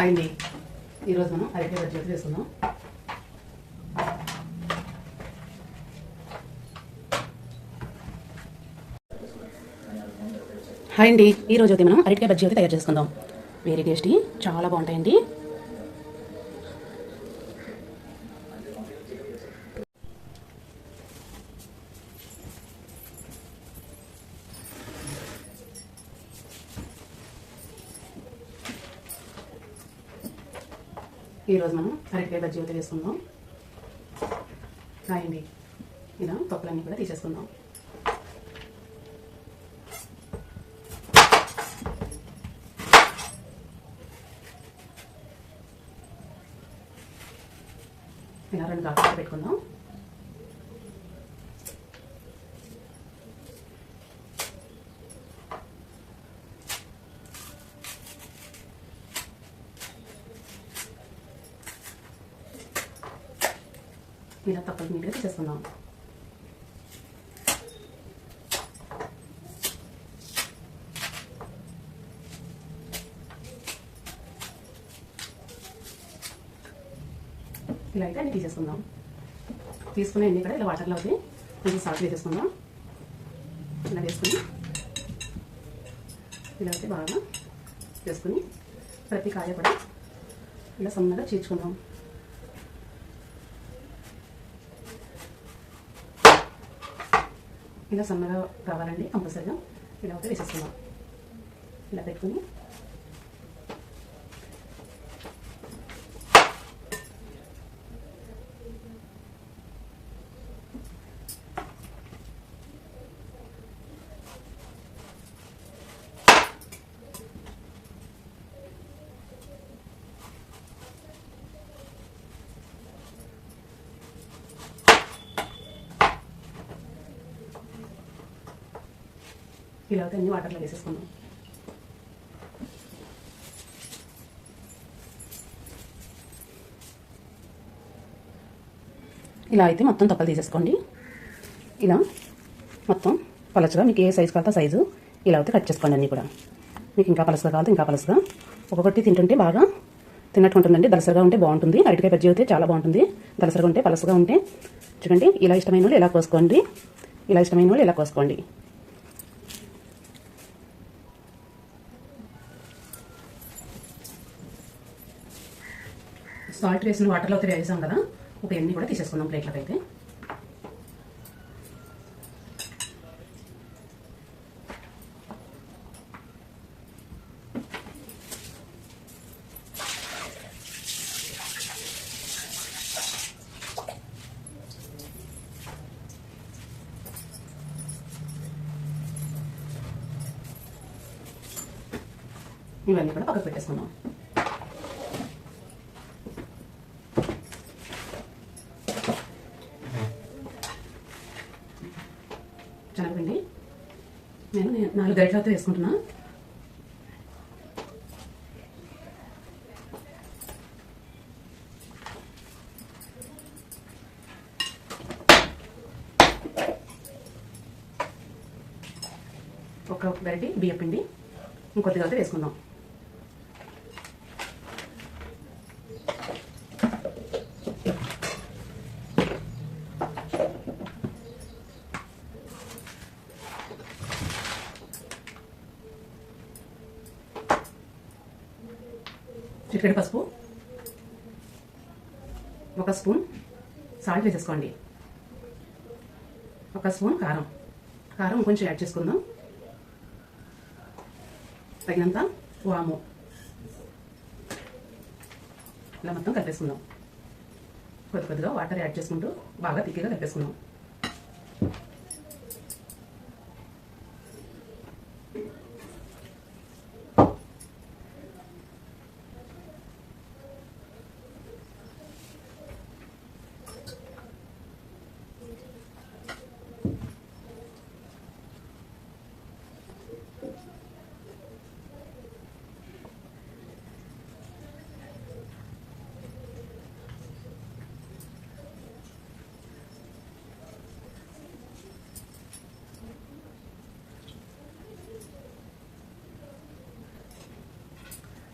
Hi అండి ఈరోజు మనం అరటి బజ్జీ చేసుకుందాం. హాయ్ అండి. ఈరోజు అయితే మనం అరటికాయ బజ్జీ అయితే తయారు చేసుకుందాం. వెరీ టేస్టీ చాలా బాగుంటాయండి. ఈరోజు మనం అరటికాయ బజ్జీ అయితే వేసుకుందాం రాయండి. ఇలా తొక్కలన్నీ కూడా తీసేసుకుందాం. ఇలా రెండు కాకుండా పెట్టుకుందాం. ఇలా తప్పలు నీట్గా తీసేసుకుందాం ఇలా అయితే అన్ని తీసేసుకుందాం తీసుకునే అన్ని కూడా ఇలా వాటర్లో అయితే కొంచెం సాల్ట్ వేసేసుకుందాం ఇలా వేసుకుని ఇలా అయితే బాగా వేసుకుని ప్రతి కాయ కూడా ఇలా సన్నగా చీల్చుకుందాం ఇలా సన్నగా కావాలండి కంపల్సరిగా ఇలా ఒకటి వేసేస్తున్నాం ఇలా పెట్టుకుని ఇలా అయితే అన్ని వాటర్లో వేసేసుకుందాం. ఇలా అయితే మొత్తం తప్పలు తీసేసుకోండి. ఇలా మొత్తం పలచగా మీకు ఏ సైజు కావాలో సైజు ఇలా అయితే కట్ చేసుకోండి అన్నీ కూడా. మీకు ఇంకా పలసగా కావాలి ఇంకా పలసగా. ఒక్కొక్కటి తింటుంటే బాగా తిన్నట్టు ఉంటుందండి. దలసరగా ఉంటే బాగుంటుంది. అరటికాయ బజ్జీ అయితే చాలా బాగుంటుంది. దలసరగా ఉంటే పలసగా ఉంటే. చూడండి ఇలా ఇష్టమైన వాళ్ళు ఇలా కోసుకోండి. ఇలా ఇష్టమైన వాళ్ళు ఇలా కోసుకోండి. సాల్ట్ వేసిన వాటర్లో అయితే వేసాం కదా ఒక ఎన్ని కూడా తీసేసుకుందాం ప్లేట్లకు అయితే. ఇవన్నీ కూడా పక్కకు పెట్టేసుకుందాం. నాలుగు గరిటలతో వేసుకుంటున్నా. ఒక గరిటి బియ్యపిండి ఇంకొద్దిగా అయితే వేసుకుందాం. చిటికెడు పసుపు ఒక స్పూన్ సాల్ట్ వేసేసుకోండి. ఒక స్పూన్ కారం. కారం కొంచెం యాడ్ చేసుకుందాం. తగినంత వాము. ఇలా మొత్తం కలిపేసుకుందాం. కొద్ది కొద్దిగా వాటర్ యాడ్ చేసుకుంటూ బాగా తిక్కిగా కలిపేసుకుందాం.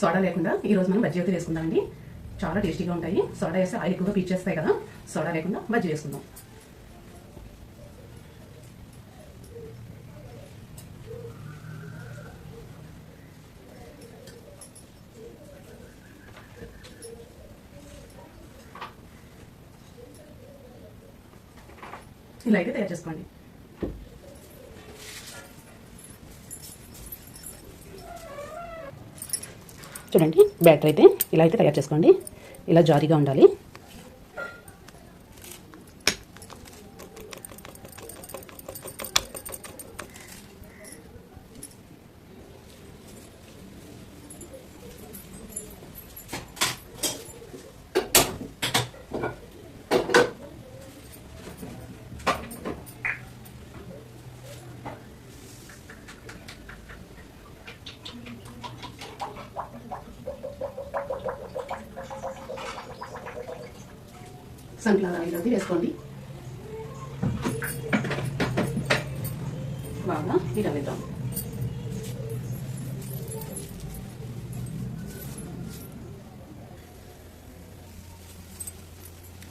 సోడా లేకుండా ఈ రోజు మనం బజ్జీ అయితే వేసుకుందామండి చాలా టేస్టీగా ఉంటాయి. సోడా వేస్తే ఆయిల్ ఎక్కువగా పీచేస్తాయి కదా. సోడా లేకుండా బజ్జీ వేసుకుందాం ఇలా అయితే తయారు చేసుకోండి. చూడండి. బ్యాటర్ అయితే ఇలా అయితే తయారు చేసుకోండి. ఇలా జారీగా ఉండాలి. సన్ఫ్లవర్ ఆయిల్ అయితే వేసుకోండి. బాగా ఇలా వేద్దాం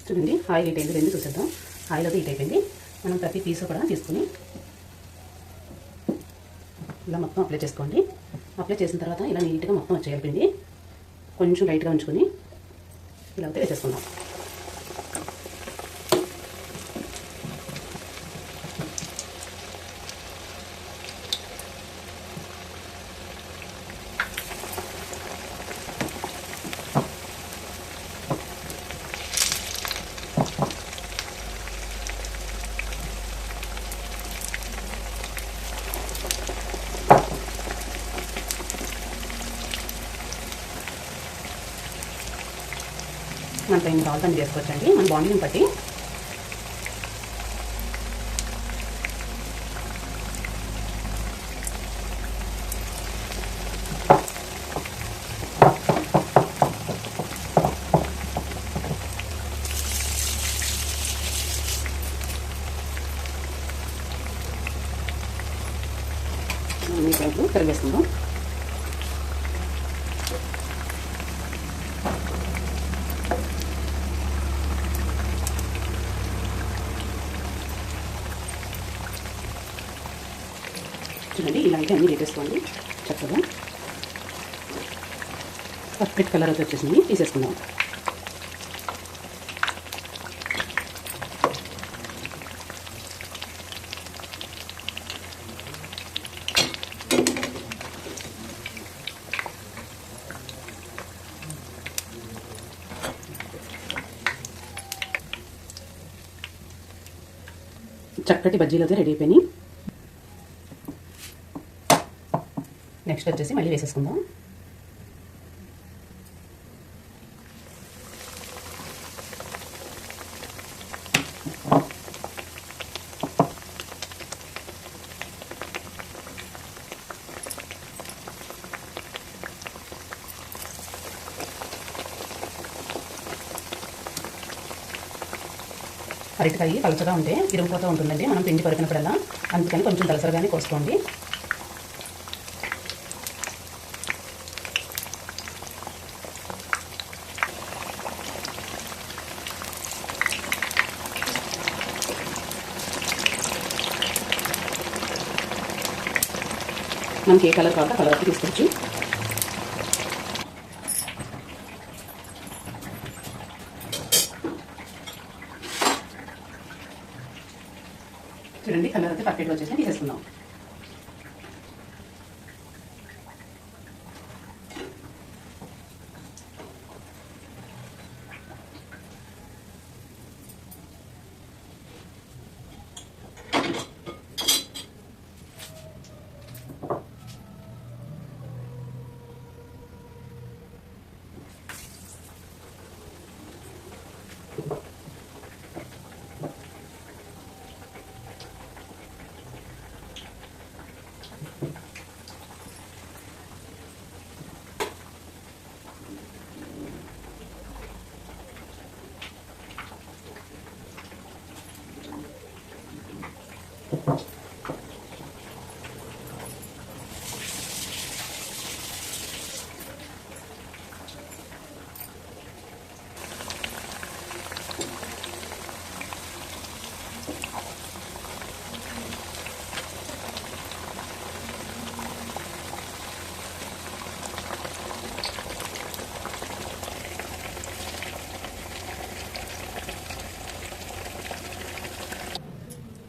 చూడండి ఆయిల్ హీట్ అయింది రెండు చూసేద్దాం. ఆయిల్ అయితే హీట్ అయిపోయింది. మనం ప్రతి పీస్ కూడా తీసుకుని ఇలా మొత్తం అప్లై చేసుకోండి. అప్లై చేసిన తర్వాత ఇలా నీట్గా మొత్తం వచ్చేయాలి పిండి. కొంచెం లైట్గా ఉంచుకొని ఇలా అయితే వేసేసుకుందాం మన టైం కావాలని చేసుకోవచ్చండి. మన బాండింగ్ బట్టి చూడండి ఇలా అయితే అన్నీ వేసేసుకోండి చక్కగా. పర్ఫెక్ట్ కలర్ అయితే వచ్చేసింది. తీసేసుకుందాం. చక్కటి బజ్జీలు అయితే రెడీ అయిపోయినాయి. నెక్స్ట్ వచ్చేసి మళ్ళీ వేసేసుకుందాం. అరటికాయ పలచగా ఉంటే ఇరిగిపోతూ ఉంటుందండి. మనం పిండి పరికినప్పుడల్లా అందుకని కొంచెం దలసరగానే కోసుకోండి. మనకి ఏ కలర్ కావాలో కలర్ అయితే తీసుకోవచ్చు. చూడండి కలర్ అయితే పర్ఫెక్ట్గా వచ్చేసి తీసేసుకుందాం.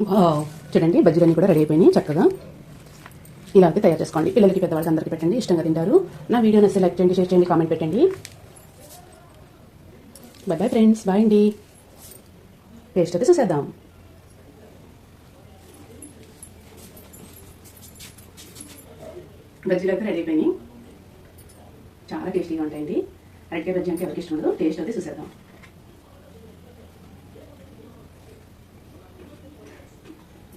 Whoa. చూడండి బజ్జీలన్నీ కూడా రెడీ అయిపోయినాయి చక్కగా. ఇలా అయితే తయారు చేసుకోండి. పిల్లలకి పెద్దవాళ్ళకి అందరికీ పెట్టండి ఇష్టంగా తింటారు. నా వీడియో నచ్చితే లైక్ చేయండి షేర్ చేయండి కామెంట్ పెట్టండి. బాయ్ బాయ్ ఫ్రెండ్స్ బాయ్ అండి. టేస్ట్ అయితే చూసేద్దాం. బజ్జీలు అయితే రెడీ అయిపోయినాయి. చాలా టేస్టీగా ఉంటాయండి. అరటికాయ బజ్జీ అంటే ఎవరికి ఇష్టం ఉండదు. టేస్ట్ అయితే చూసేద్దాం.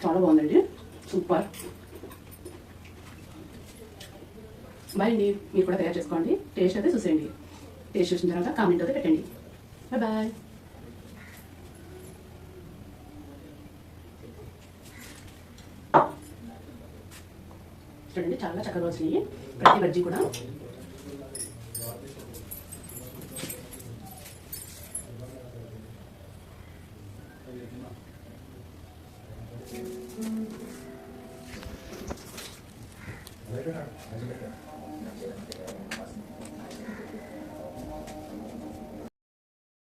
చాలా బాగుందండి. సూపర్. బాయ్ అండి మీరు కూడా తయారు చేసుకోండి. టేస్ట్ అయితే చూసేయండి. టేస్ట్ చూసిన తర్వాత కామెంట్ అయితే పెట్టండి. బాయ్ బాయ్ చూడండి చాలా చక్కగా వచ్చినాయి. ప్రతి బజ్జీ కూడా.